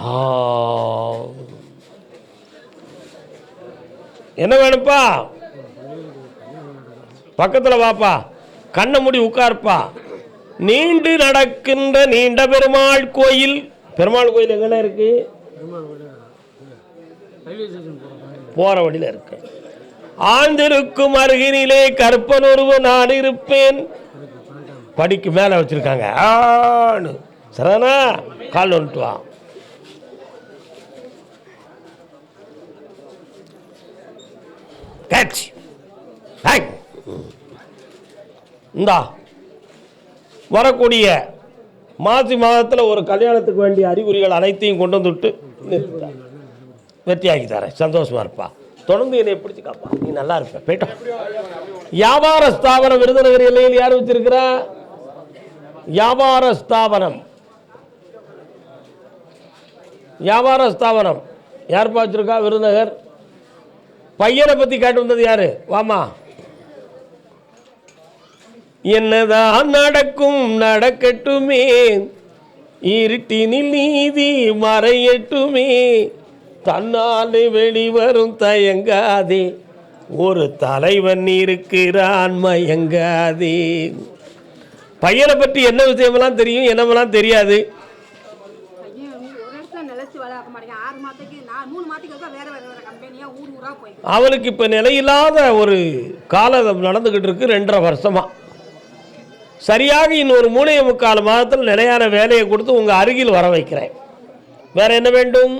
ஆ. என்ன வேணும்ப்பா? பக்கத்தில் வாப்பா. கண்ணை மூடி உட்கார்ப்பா. நீண்டு நடக்கின்ற நீண்ட பெருமாள் கோயில். பெருமாள் கோயில் எங்கன இருக்கு? போற வழியில் இருக்கு. ஆழ்ந்திருக்கும் அருகினிலே கற்பன் ஒருவன் நான் இருப்பேன். படிக்கு மேலே வச்சிருக்காங்க. ஆணு சரிதானா கால் வந்துட்டு வா கேட்ச். ஹேய். இந்தா வரக்கூடிய மாசி மாதத்தில் ஒரு கல்யாணத்துக்கு வேண்டிய அறிகுறிகள் அனைத்தையும் கொண்டு வந்துட்டு நிறுத்திட்டார். வெற்றியாக்கி தரேன். சந்தோஷமா இருப்பா. தொடர்ந்து என்னை பிடிச்சிக்காப்பா காப்பா. நீ நல்லா இருப்ப. போயிட்டோம் வியாபார ஸ்தாபனம் விருதுநகர் எல்லையில் யார் வச்சிருக்கிறா? வியாபார ஸ்தாபனம். வியாபார ஸ்தாபனம். யார் பார்த்துருக்கா விருதுநகர்? பையனை பத்தி கேட்டு வந்தது யாரு? வாமா. என்னதான் நடக்கும் நடக்கட்டுமே. இருட்டினில் நீதி மறையட்டுமே. தன்னால் வெளிவரும் தயங்காதே. ஒரு தலைவன் இருக்கிறான் மயங்காதே. பையனை பற்றி என்ன விஷயமெல்லாம் தெரியும் என்னவெல்லாம் தெரியாது பையன் வந்து ஒரு இடத்துல நிலைச்சு வளர்க்க மாட்டேங்க ஆறு மாதத்துக்கு நான் மூணு மாதத்துக்கு ஒருக்கா வேற வேற வேற அவளுக்கு அவனுக்கு இப்போ நிலையில்லாத ஒரு காலம் நடந்துக்கிட்டு இருக்கு ரெண்டரை வருஷமா. சரியாக இன்னொரு மூணே முக்கால் மாதத்தில் நிலையான வேலையை கொடுத்து உங்கள் அருகில் வர வைக்கிறேன். வேற என்ன வேண்டும்?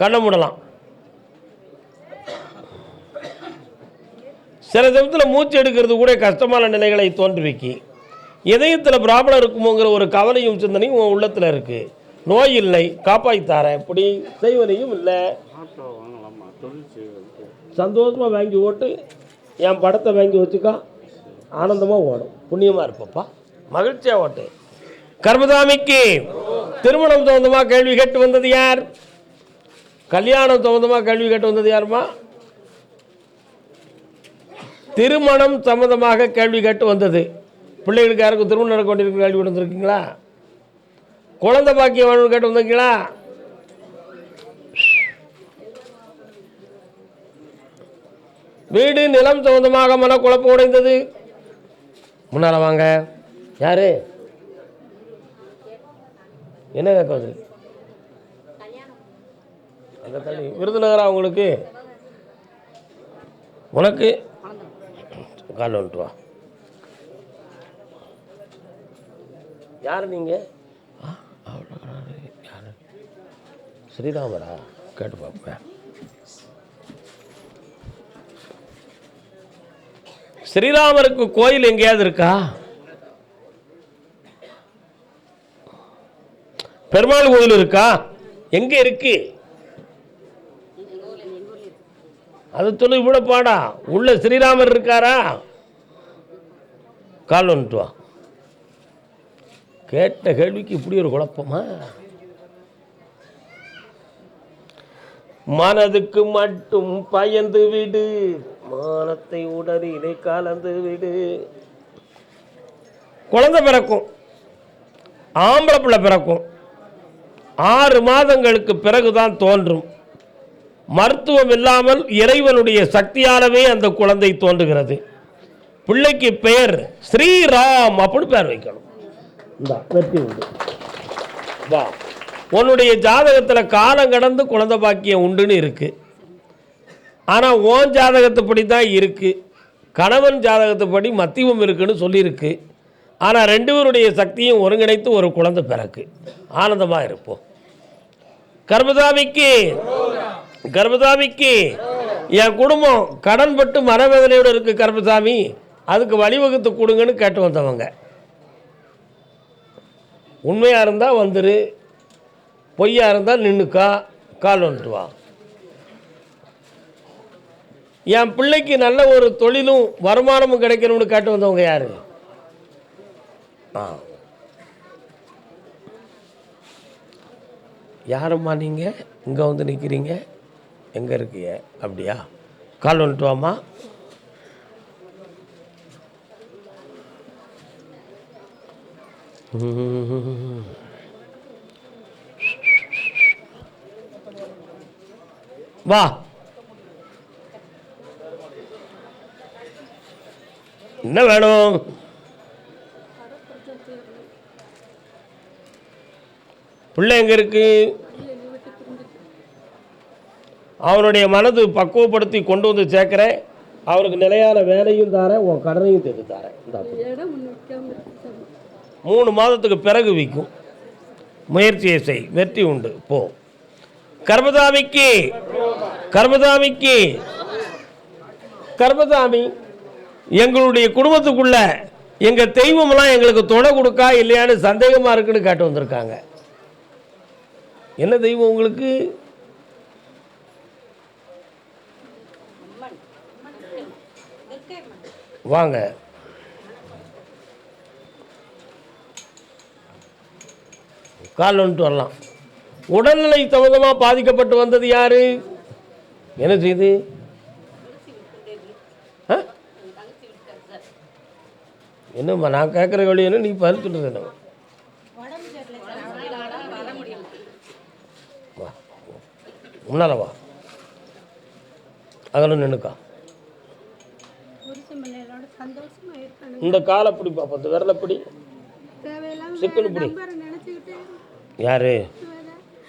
கண்ணை மூடலாம். சில சமயத்தில் மூச்சு எடுக்கிறது கூட கஷ்டமான நிலைகளை தோன்றுவிக்கி. இதயத்தில் ப்ராப்ளம் இருக்குமோங்கிற ஒரு கவலையும் சிந்தனையும் உன் உள்ளத்தில் இருக்குது நோய் இல்லை காப்பாற்றித்தாரேன் இப்படி செய்வனையும் இல்லை. சந்தோஷமாக வாங்கி ஓட்டு என் படத்தை வாங்கி வச்சுக்கா. ஆனந்தமாக ஓடும். புண்ணியமாக இருப்பப்பா. மகிழ்ச்சியாக ஓட்டு. கர்மதாமிக்கு திருமணம் சம்பந்தமாக கேள்வி கேட்டு வந்தது யார்? கல்யாணம் சம்பந்தமாக கேள்வி கேட்டு வந்தது யாருமா? திருமணம் சம்பந்தமாக கேள்வி கேட்டு வந்தது. பிள்ளைகளுக்கு யாருக்கும் திருமணம் நடக்க வேண்டியிருக்க கேள்வி கொண்டு வந்திருக்கீங்களா? குழந்தை பாக்கியம் வேணும்னு கேட்டு வந்தீங்களா? வீடு நிலம் சம்பந்தமாக மனக்குழப்பம் உடைந்தது. முன்னால வாங்க. யாரு? என்ன கேட்க வந்து அங்க தள்ளி. விருதுநகரா உங்களுக்கு? உனக்கு? கால் வந்துட்டு வா. யார் நீங்கள் ஆ, அவ்வளோ யாரு ஸ்ரீராமரா? கேட்டு பார்ப்பேன் ஸ்ரீராமருக்கு கோயில் எங்கேயாவது இருக்கா? பெருமாள் கோயில் இருக்கா? எங்க இருக்கு? அது சொல்லி இவ்வளோ பாடா. உள்ள ஸ்ரீராமர் இருக்காரா? கால் வந்துட்டு வா. கேட்ட கேள்விக்கு இப்படி ஒரு குழப்பமா? மனதுக்கு மட்டும் பயந்து விடு. மானத்தை உடலிலே கலந்து விடு. குழந்தை பிறக்கும். ஆம்பளை பிள்ளை பிறக்கும். ஆறு மாதங்களுக்கு பிறகுதான் தோன்றும். மருத்துவம் இல்லாமல் இறைவனுடைய சக்தியாலவே அந்த குழந்தை தோன்றுகிறது. பிள்ளைக்கு பெயர் ஸ்ரீராம் அப்படின்னு பேர் வைக்கணும். வெற்றி உண்டு வா. உன்னுடைய ஜாதகத்தில் காலம் கடந்து குழந்தை பாக்கியம் உண்டுன்னு இருக்குது ஆனால் ஓன் ஜாதகத்துப்படி தான் இருக்குது கணவன் ஜாதகத்துப்படி மத்தியமம் இருக்குதுன்னு சொல்லியிருக்கு ஆனால் ரெண்டு பேருடைய சக்தியும் ஒருங்கிணைத்து ஒரு குழந்தை பிறக்கு. ஆனந்தமாக இருப்போம். கர்மதாமிக்கு கர்மசாமிக்கு என் குடும்பம் கடன்பட்டு மனவேதனையோடு இருக்குது கர்மசாமி அதுக்கு வழிவகுத்து கொடுங்கன்னு கேட்டு வந்தவங்க. உண்மையாக இருந்தால் வந்துரு. பொய்யா இருந்தால் நின்றுக்கா கால் வந்துட்டு வா. என் பிள்ளைக்கு நல்ல ஒரு தொழிலும் வருமானமும் கிடைக்கணும்னு கேட்டு வந்தவங்க யாரு? ஆ. யாரம்மா நீங்கள் இங்கே வந்து நிற்கிறீங்க எங்கே இருக்கீங்க அப்படியா? கால் வந்துட்டு வாம்மா. வா. என்ன வேணும்? பிள்ளை எங்க இருக்கு? அவனுடைய மனது பக்குவப்படுத்தி கொண்டு வந்து சேர்க்கிறேன். அவனுக்கு நிலையான வேலையும் தாரேன் உன் கடனையும் தீர்த்து தாரேன். மூணு மாதத்துக்கு பிறகு விற்கும் முயற்சியை செய் வெற்றி உண்டு. போ. கர்மதாமிக்கு கர்மதாமிக்கு கர்மதாமி எங்களுடைய குடும்பத்துக்குள்ள எங்கள் தெய்வம்லாம் எங்களுக்கு துணை கொடுக்கா இல்லையான்னு சந்தேகமாக இருக்குன்னு கேட்டு வந்திருக்காங்க. என்ன தெய்வம் உங்களுக்கு? வாங்க. கால் வந்துட்டு வரலாம். உடல்நிலை சம்மந்தமாக பாதிக்கப்பட்டு வந்தது யாரு? என்ன செய்து? என்னம்மா நான் கேட்குற வழி என்ன? நீ பதில் சொல்றது என்ன? வா முன்னால வா. அகலும் நின்னுக்கா. புருஷன் பிள்ளைகளோட சந்தோஷமா இருக்கணும் இந்த காலை பிடிப்பா பத்து விரல பிடி. சிக்கனு பிடி. யாரு?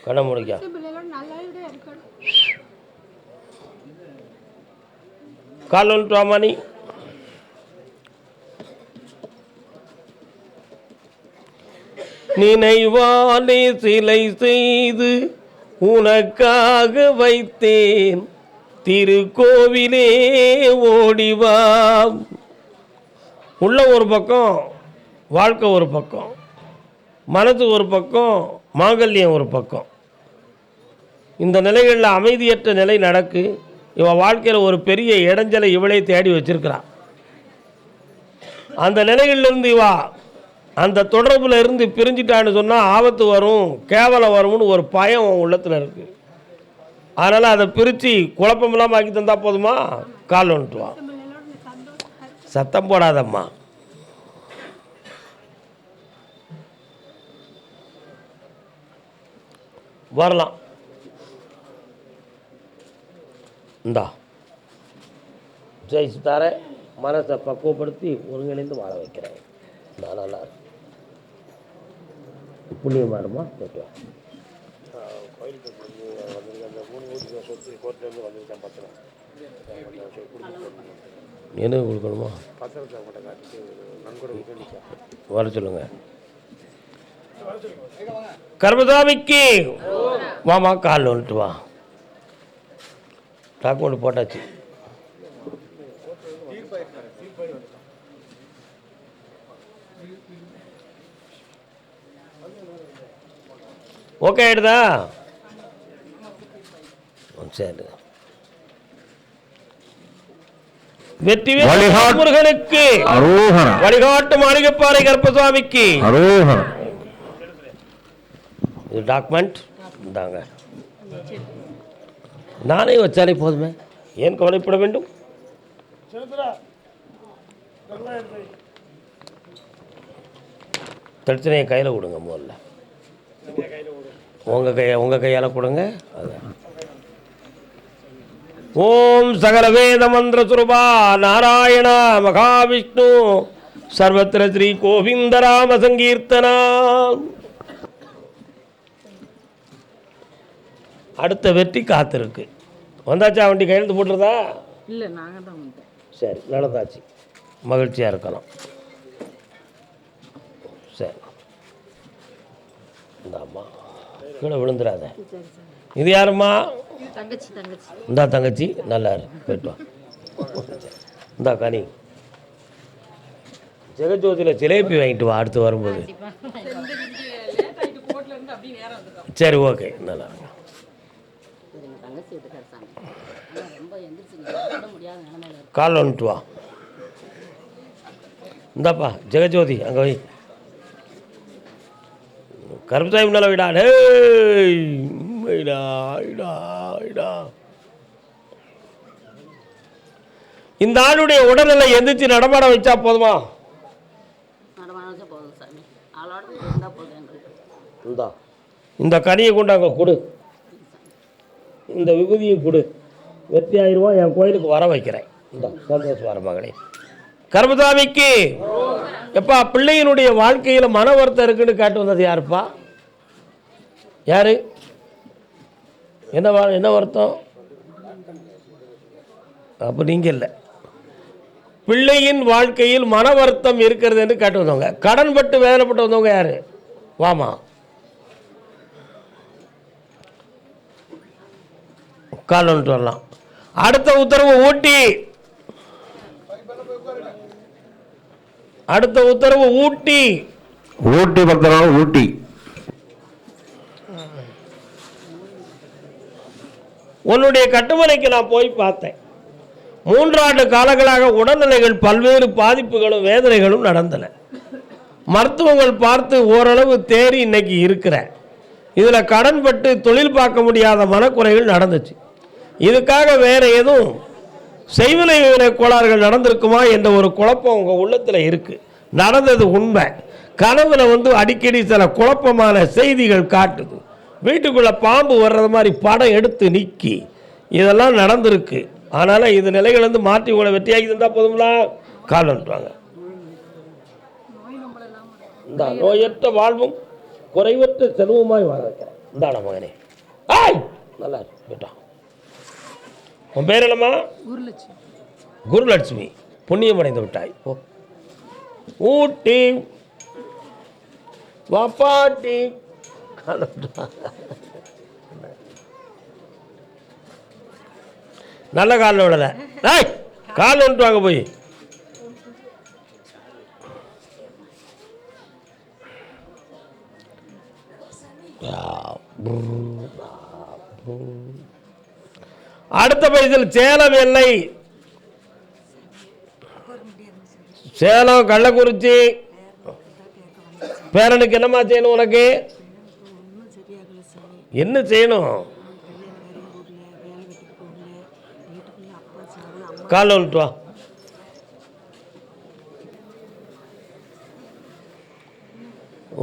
கண்ணை முடிக்கா கால் வந்துட்டு வாமா நீ. நினைவாலே சிலை செய்து உனக்காக வைத்தேன். திருக்கோவிலே ஓடிவா உள்ள ஒரு பக்கம் வாழ்க்கை ஒரு பக்கம் மனது ஒரு பக்கம் மாங்கல்யம் ஒரு பக்கம். இந்த நிலைகளில் அமைதியற்ற நிலை நடக்கு. இவன் வாழ்க்கையில் ஒரு பெரிய இடைஞ்சலை இவளே தேடி வச்சிருக்கிறான் அந்த நிலைகளிலிருந்து இவா அந்த தொடர்பில் இருந்து பிரிஞ்சிட்டான்னு சொன்னால் ஆபத்து வரும் கேவலம் வரும்னு ஒரு பயம் உன் உள்ளத்தில் இருக்கு. அதனால் அதை பிரித்து குழப்பம் இல்லாமல் ஆக்கி தந்தால் போதுமா? கால் வந்துட்டுவான் சத்தம் போடாதம்மா. வரலாம். இந்தா. ஜெயிச்சு தரேன் மனசை பக்குவப்படுத்தி ஒருங்கிணைந்து வாழ வைக்கிறேன். நான் நல்லா இருக்கேன். புண்ணியமா இருமா? போயிட்டு வா. என்ன கொடுக்கணுமா? வர சொல்லுங்க. கர்மதாமிக்கு வாமா கால் வந்துட்டு வா. டாக்குமெண்ட் போட்டாச்சு. ஓகே ஆயிடுதா? சரி. வெற்றி வழிகாட்- முருகனுக்கு வழிகாட்டு மாளிகைப்பாறை கருப்பசாமிக்கு. இது டாக்குமெண்ட் இந்தாங்க. நானே வச்சாலே போதுமே. ஏன் கவலைப்பட வேண்டும்? பிரச்சனையை கையில் கொடுங்க முதல்ல. உங்கள் கையை உங்கள் கையால் கொடுங்க. அதான் ஓம் சகல வேத மந்திர சுரூபா நாராயண மகாவிஷ்ணு சர்வத்திர ஸ்ரீ கோவிந்த ராம சங்கீர்த்தனா. அடுத்த வெற்றி காத்திருக்கு. வந்தாச்சா வண்டி கையெழுத்து போட்டுருதா இல்லை நாங்கள் தான் வந்தோம். சரி நடந்தாச்சு. மகிழ்ச்சியாக இருக்கலாம் சரி. இந்த அம்மா கீழே விழுந்துடாத. இது யாரும்மா? தங்கச்சி தங்கச்சி. இந்தா தங்கச்சி நல்லா இரு போயிட்டு வா. இந்தா கனி. ஜெகஜோதியில் ஜிலேபி வாங்கிட்டு வா அடுத்து வரும்போது. சரி ஓகே நல்லா இருக்கு. தங்கச்சி எடுத்துக்காரு சாமி ஆனா ரொம்ப எந்திரிச்சு முடியாத நிலைமையில இருக்கு கால் வந்துட்டு வா. இந்தாப்பா ஜெகஜோதி அங்கே வை. கருப்புசாமி நல்ல விடா. வைடா இந்த ஆளுடைய உடல்நிலை எந்திரிச்சு நடமாட வச்சா போதுமா? இந்த கனியை கொண்டு அங்கே கொடு. இந்த விபூதியை கொடு. வெற்றி ஆயிரம் ரூபாய் என் கோயிலுக்கு வர வைக்கிறேன். இந்த சந்தோஷம் வர மகளே. கர்மசாமிக்கு எப்பா பிள்ளையினுடைய வாழ்க்கையில் மன வருத்தம் இருக்குன்னு காட்டு வந்தது யாருப்பா? யார்? என்ன வா- என்ன வருத்தம்? அப்போ நீங்கள் இல்லை. பிள்ளையின் வாழ்க்கையில் மன வருத்தம் இருக்கிறது என்று காட்டு வந்தவங்க. கடன்பட்டு வேதனைப்பட்டு வந்தவங்க யார்? வாமா. கால் வந்துட்டு வரலாம். அடுத்த உத்தரவு ஊட்டி. அடுத்த உத்தரவு ஊட்டி. ஊட்டி பக்தர்கள் ஊட்டி. உன்னுடைய கட்டுமனைக்கு நான் போய் பார்த்தேன். மூன்றாண்டு காலங்களாக உடல்நிலைகள் பல்வேறு பாதிப்புகளும் வேதனைகளும் நடந்தன. மருத்துவங்கள் பார்த்து ஓரளவு தேறி இன்னைக்கு இருக்கிற இதில் கடன்பட்டு தொழில் பார்க்க முடியாத மனக்குறைகள் நடந்துச்சு. இதுக்காக வேறு எதுவும் செய்வினை வினை கோளாறுகள் நடந்திருக்குமா என்ற ஒரு குழப்பம் உங்கள் உள்ளத்தில் இருக்குது நடந்தது உண்மை. கனவுல வந்து அடிக்கடி சில குழப்பமான செய்திகள் காட்டுது. வீட்டுக்குள்ளே பாம்பு வர்றது மாதிரி படம் எடுத்து நிற்கி இதெல்லாம் நடந்திருக்கு. அதனால் இது நிலைகள் வந்து மாற்றி உங்களை வெற்றியாகி இருந்தால் போதுங்களா காலன்றாங்க இந்த நோயற்ற வாழ்வும் குறைவற்ற செல்வமாய் வர வைக்கிறேன். இந்தாடா மகனே. ஆய் நல்லா இருக்கு உன் பேர் என்னம்மா? குருலட்சுமி. குருலட்சுமி. புண்ணியம் அடைந்து விட்டாய். ஓ ஊட்டி. வாப்பாட்டி நல்ல காலில் விடலை. டேய் கால் வாங்க போய். அடுத்த பைசல் சேலம் எல்லை. சேலம் கள்ளக்குறிச்சி. பேரனுக்கு என்னம்மா செய்யணும் உனக்கு? என்ன செய்யணும்? காலைல வந்துட்டு வா.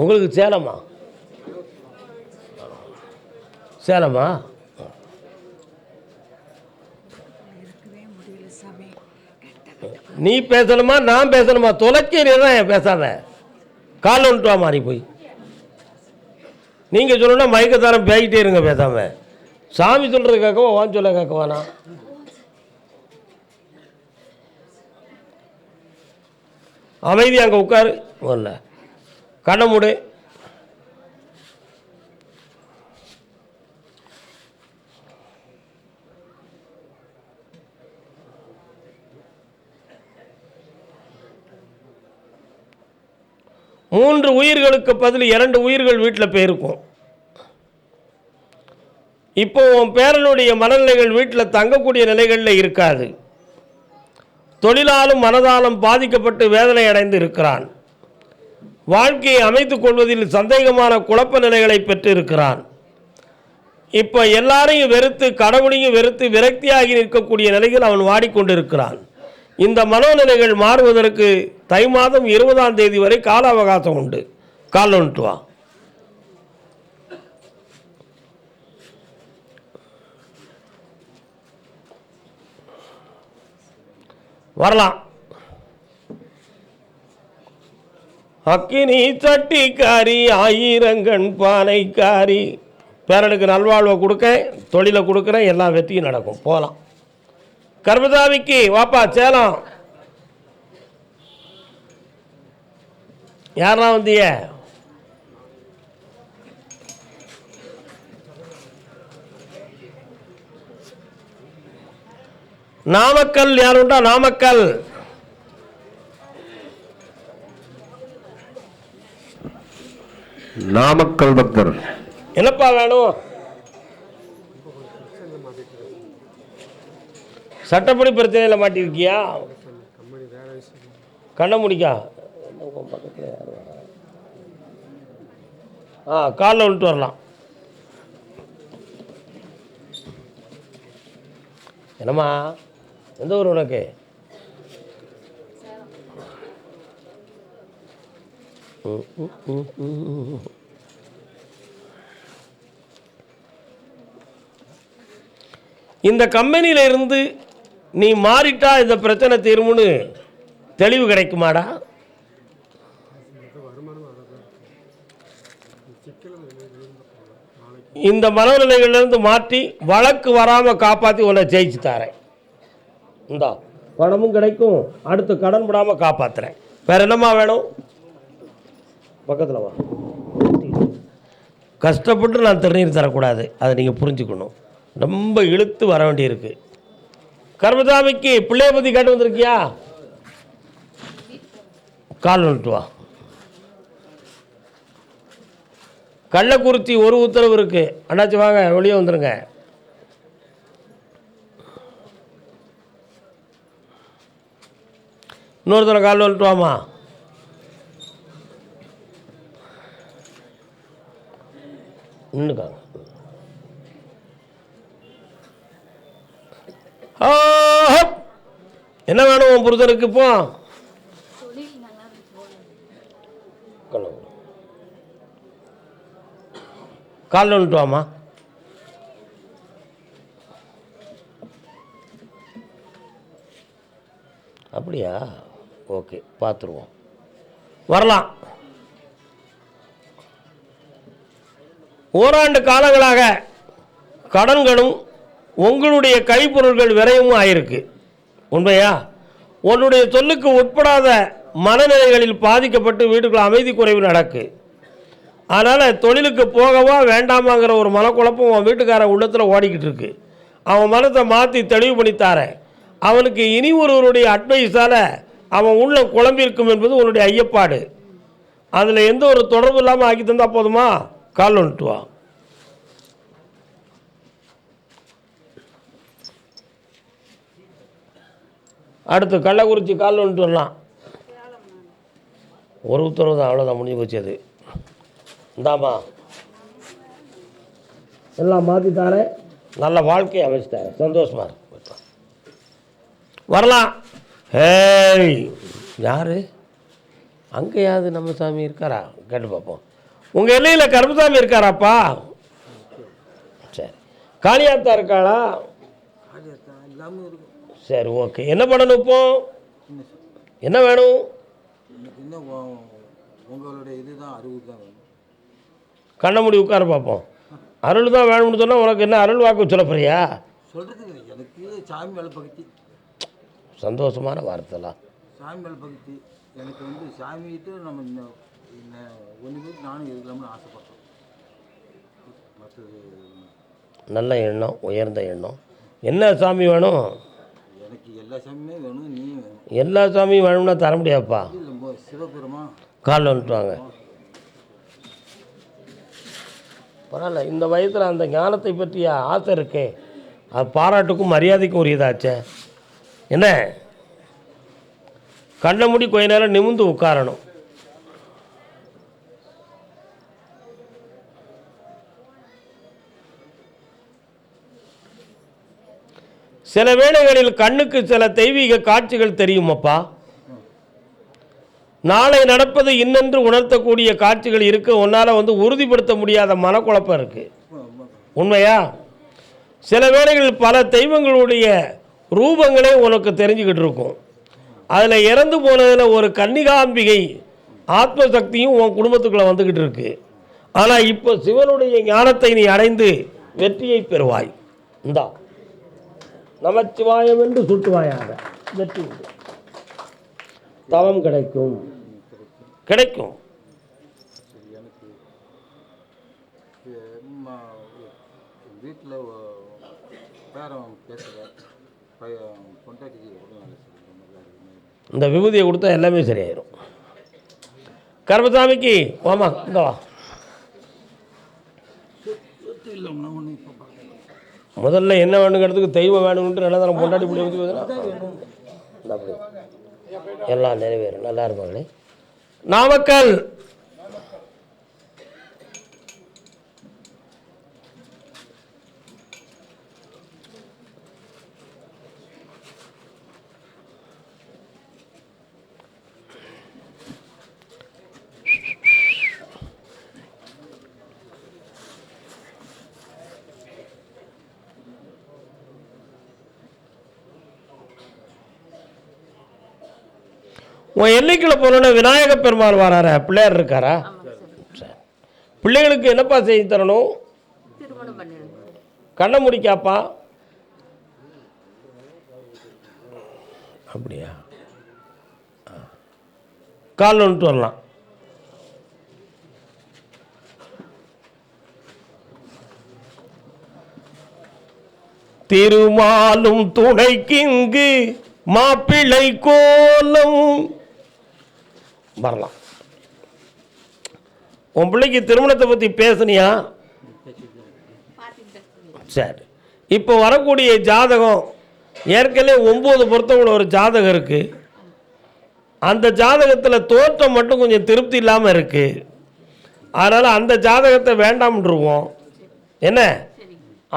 உங்களுக்கு சேலமா? சேலமா? நீ பேசணுமா நான் பேசணுமா? தொலைச்சேரி தான் பேசாத. கால் ஒன்றுவா மாறி போய். நீங்கள் சொல்லணும்னா மயக்கத்தாரம் பேகிட்டே இருங்க பேசாம. சாமி சொல்கிறது கேட்கவா வான் சொல்ல கேட்கவானா? அமைதி அங்கே உட்காரு. முதல்ல கடை மூடு. மூன்று உயிர்களுக்கு பதில் இரண்டு உயிர்கள் வீட்டில் போயிருக்கும். இப்போ உன் பேரனுடைய மனநிலைகள் வீட்டில் தங்கக்கூடிய நிலைகளில் இருக்காது. தொழிலாலும் மனதாலும் பாதிக்கப்பட்டு வேதனை அடைந்து இருக்கிறான். வாழ்க்கையை அமைத்துக் கொள்வதில் சந்தேகமான குழப்ப நிலைகளை பெற்று இருக்கிறான். இப்போ எல்லாரையும் வெறுத்து கடவுளையும் வெறுத்து விரக்தியாகி நிற்கக்கூடிய நிலையில் அவன் வாடிக்கொண்டிருக்கிறான். இந்த மனோநிலைகள் மாறுவதற்கு தை மாதம் இருபதாம் தேதி வரை கால அவகாசம் உண்டு. கால் வா. வரலாம். அக்கினி சட்டிக்காரி ஆயிரங்கண் பானைக்காரி. பேரனுக்கு நல்வாழ்வை கொடுக்க தொழிலை கொடுக்குறேன் எல்லா வெற்றியும் நடக்கும். போகலாம். கர்மதாமிக்கு வாப்பா சேலம். யாரெல்லாம் வந்தீங்க? நாமக்கல் யாருண்டா நாமக்கல். நாமக்கல் பக்தர். என்னப்பா வேணும்? சட்டப்படி பிரச்சனையில் மாட்டியிருக்கியா? கண்ணை முடிக்கா. ஆ காலில் விட்டு வரலாம். என்னம்மா? எந்த ஊர் உனக்கு? இந்த கம்பெனியில இருந்து நீ மாறிட்டா இந்த பிரச்சனை தீரும்னு தெளிவு கிடைக்குமாடா? இந்த மனநிலைகளிலிருந்து மாற்றி வழக்கு வராமல் காப்பாற்றி உன்னை ஜெயிச்சு தரேன். இந்தா பணமும் கிடைக்கும். அடுத்து கடன் விடாமல் காப்பாற்றுறேன் வேற என்னம்மா வேணும்? பக்கத்தில் வா. கஷ்டப்பட்டு நான் திருநீர் தரக்கூடாது. அதை நீங்கள் புரிஞ்சுக்கணும். ரொம்ப இழுத்து வர வேண்டியிருக்கு. கர்மசாமிக்கு பிள்ளைய பற்றி கேட்டு வந்திருக்கியா? கால் வந்துட்டு வா. கள்ளக்குறிச்சி ஒரு உத்தரவு இருக்கு. அண்ணாச்சி வாங்க வெளியே வந்துருங்க. இன்னொருத்தர கால் வந்துட்டு வாமா நின்றுக்காங்க என்ன வேணும் உன் புருஷனுக்கு இப்போ காலில் வந்துட்டு வாமா அப்படியா? ஓகே பார்த்துருவோம். வரலாம். ஓராண்டு காலங்களாக கடன்களும் உங்களுடைய கைப்பொருள்கள் விரயமும் ஆயிருக்கு. உண்மையா? உன்னுடைய சொல்லுக்கு உட்படாத மனநிலைகளில் பாதிக்கப்பட்டு வீட்டுக்குள்ள அமைதி குறைவு நடக்கு. அதனால் தொழிலுக்கு போகவா வேண்டாமாங்கிற ஒரு மனக்குழப்பம் உன் வீட்டுக்காரன் உள்ளத்தில் ஓடிக்கிட்டு இருக்கு. அவன் மனத்தை மாற்றி தெளிவு பண்ணித்தாரேன் அவனுக்கு இனி ஒருவருடைய அட்வைஸால் அவன் உள்ள குழம்பிருக்கும் என்பது உன்னுடைய ஐயப்பாடு. அதில் எந்த ஒரு தொடர்பு இல்லாமல் ஆக்கி தந்தால் போதுமா? கால் வந்துட்டு அடுத்து கள்ளக்குறிச்சி கால் வந்துட்டு வரலாம் ஒரு உத்தரவு தான் அவ்வளோதான் முடிஞ்சு போச்சு அது. இந்தாம்மா. எல்லாம் மாற்றி தரேன். நல்ல வாழ்க்கையை அமைச்சு தரேன் சந்தோஷமா இருக்கு. வரலாம். ஹேய் யாரு? அங்கேயாவது நம்ம சாமி இருக்காரா? கேட்டு பார்ப்போம். உங்கள் எல்லையில் கருப்பசாமி இருக்காராப்பா? சரி. காளியாத்தா இருக்காளா? சரி ஓகே என்ன பண்ணணும் இப்போ? என்ன வேணும்? உங்களுடைய இதுதான் அறிவு தான் கண்ண மூடி உட்கார பார்ப்போம் அருள் தான் வேணும்னு சொன்னால் உனக்கு என்ன அருள் வாக்கு சொல்ல போறியா சொல்கிறதுக்கு எனக்கு சாமி மேலே பக்தி. சந்தோஷமான வார்த்தைலாம். சாமி மேலே பக்தி. எனக்கு வந்து சாமிகிட்ட நம்ம இன்னும் ஒன்று நானும் இருக்கலாம்னு ஆசைப்பட்டேன் மற்றது நல்ல எண்ணம் உயர்ந்த எண்ணம். என்ன சாமி வேணும்? எல்லா சாமியுமே வேணும் நீ வேணும். எல்லா சாமியும் வேணும்னா தர முடியாதுப்பா. இது ரொம்ப சிவபெருமா? காலில் வந்துட்டு வாங்க பரவாயில்ல இந்த வயசில் அந்த ஞானத்தை பற்றிய ஆசை இருக்கே. அது பாராட்டுக்கும் மரியாதைக்கும் உரியதாச்சே. என்ன? கண்ணை மூடி கொஞ்ச நேரம் நிமிந்து உட்காரணும். சில வேளைகளில் கண்ணுக்கு சில தெய்வீக காட்சிகள் தெரியுமப்பா. நாளை நடப்பது இன்னென்று உணர்த்தக்கூடிய காட்சிகள் இருக்கு. உன்னால் வந்து உறுதிப்படுத்த முடியாத மனக்குழப்பம் இருக்கு. உண்மையா? சில வேளைகளில் பல தெய்வங்களுடைய ரூபங்களே உனக்கு தெரிஞ்சுக்கிட்டு இருக்கும். அதில் இறந்து போனதில் ஒரு கன்னிகாம்பிகை ஆத்ம சக்தியும் உன் குடும்பத்துக்குள்ளே வந்துக்கிட்டு இருக்கு. ஆனால் இப்போ சிவனுடைய ஞானத்தை நீ அடைந்து வெற்றியை பெறுவாய். இந்தா. நமச்சிவாயம் என்று சுட்டுவாயாக. வெற்றி உண்டு. தவம் கிடைக்கும். கிடைக்கும். வீட்டில் பேரன் பேசுகிறேன் இந்த விபூதியை கொடுத்தா எல்லாமே சரியாயிரும். கர்மசாமிக்கு வாமா இந்த வா சொத்து இல்லைன்னா ஒன்று இப்போ பார்க்கணும் முதல்ல என்ன வேணுங்கிறதுக்கு தெய்வம் வேணும்ன்ட்டு நல்ல தரம் பொண்டாட்டி பிள்ளை ஊற்றி அப்படி எல்லாம் நிறைவேறும். நல்லா இருப்பாங்களே. நாமக்கல். உன் எல்லைக்குள்ள போனோன்னா விநாயக பெருமாள் வராரா? பிள்ளையார் இருக்காரா? பிள்ளைகளுக்கு என்னப்பா செய்து தரணும்? கண்ணை முடிக்காப்பா அப்படியா? கால் வந்துட்டு வரலாம். திருமாலும் துணைக்கிங்கு மாப்பிள்ளை கோலம் வரலாம். உன் பிள்ளைக்கு திருமணத்தை பற்றி பேசுனியா? சரி. இப்போ வரக்கூடிய ஜாதகம் ஏற்கனவே ஒம்பது பொருத்தமுள்ள ஒரு ஜாதகம் இருக்குது அந்த ஜாதகத்தில் தோற்றம் மட்டும் கொஞ்சம் திருப்தி இல்லாமல் இருக்குது அதனால் அந்த ஜாதகத்தை வேண்டாம்ன்றுவோம். என்ன?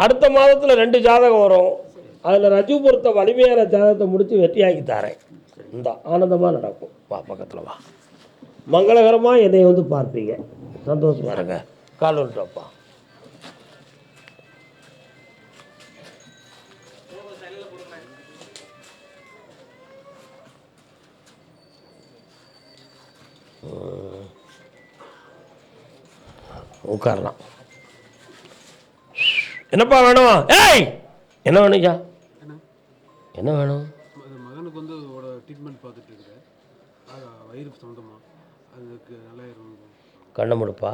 அடுத்த மாதத்தில் ரெண்டு ஜாதகம் வரும். அதில் ரஜு பொருத்த வலிமையான ஜாதகத்தை முடித்து வெற்றியாக்கி தரேன். இந்த ஆனந்தமாக நடக்கும். வா பக்கத்தில் வா. மங்களகரமாக என்னை வந்து பார்ப்பீங்க. சந்தோஷமா இருங்க கால் வந்துட்டோப்பா உட்காரலாம். என்னப்பா வேணும்? ஏய்! என்ன வேணும்யா என்ன? வேணும்? மகனுக்கு வந்து ட்ரீட்மெண்ட் பார்த்துட்டு இருக்கேன். அது வயிறு சம்மந்தமாக கண்ணை முடுப்பா.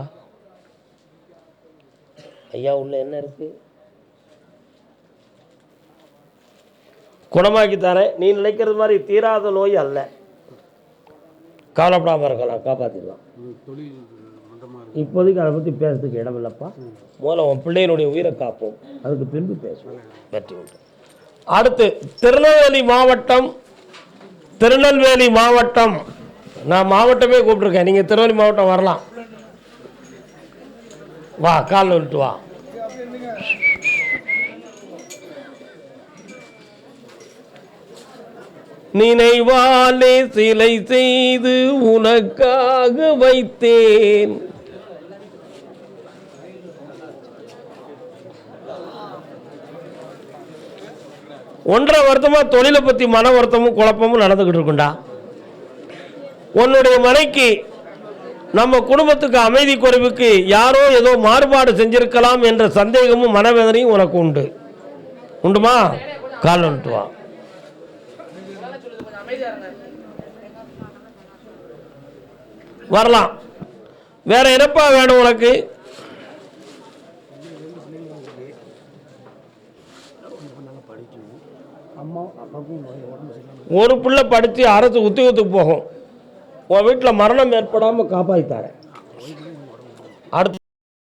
ஐயா உள்ள என்ன இருக்கு? குணமாக்கி தரேன். நீ நினைக்கிறது மாதிரி தீராத நோய் அல்ல. கவலைப்படாமல் இருக்கலாம் காப்பாற்றிடலாம் இப்போதைக்கு அதை பற்றி பேசுறதுக்கு இடம் இல்லைப்பா. முதல்ல உன் பிள்ளையினுடைய உயிரை காப்போம். அதுக்கு பின்பு பேசுவோம். வெற்றி உண்டு. அடுத்து திருநெல்வேலி மாவட்டம் திருநெல்வேலி மாவட்டம் நான் மாவட்டமே கூப்பிட்ருக்கேன் நீங்கள் திருவள்ளி மாவட்டம் வரலாம். வா கால் விட்டு வா. நினைவாலே சிலை செய்து உனக்காக வைத்தேன். ஒன்றரை வருத்தமா தொழிலை பத்தி மன வருத்தமும் குழப்பமும் நடந்துகிட்டு இருக்குண்டா உன்னுடைய மனைக்கு நம்ம குடும்பத்துக்கு அமைதி குறைவுக்கு யாரோ ஏதோ மாறுபாடு செஞ்சிருக்கலாம் என்ற சந்தேகமும் மனவேதனையும் உனக்கு உண்டு. உண்டுமா? கால் வந்துட்டு வா. வரலாம். வேற என்னப்பா வேணும் உனக்கு? ஒரு பிள்ளை படித்து அரசு உத்தியோகத்துக்கு போகும். உன் வீட்டில் மரணம் ஏற்படாமல் காப்பாற்றித்தாரேன் அடுத்து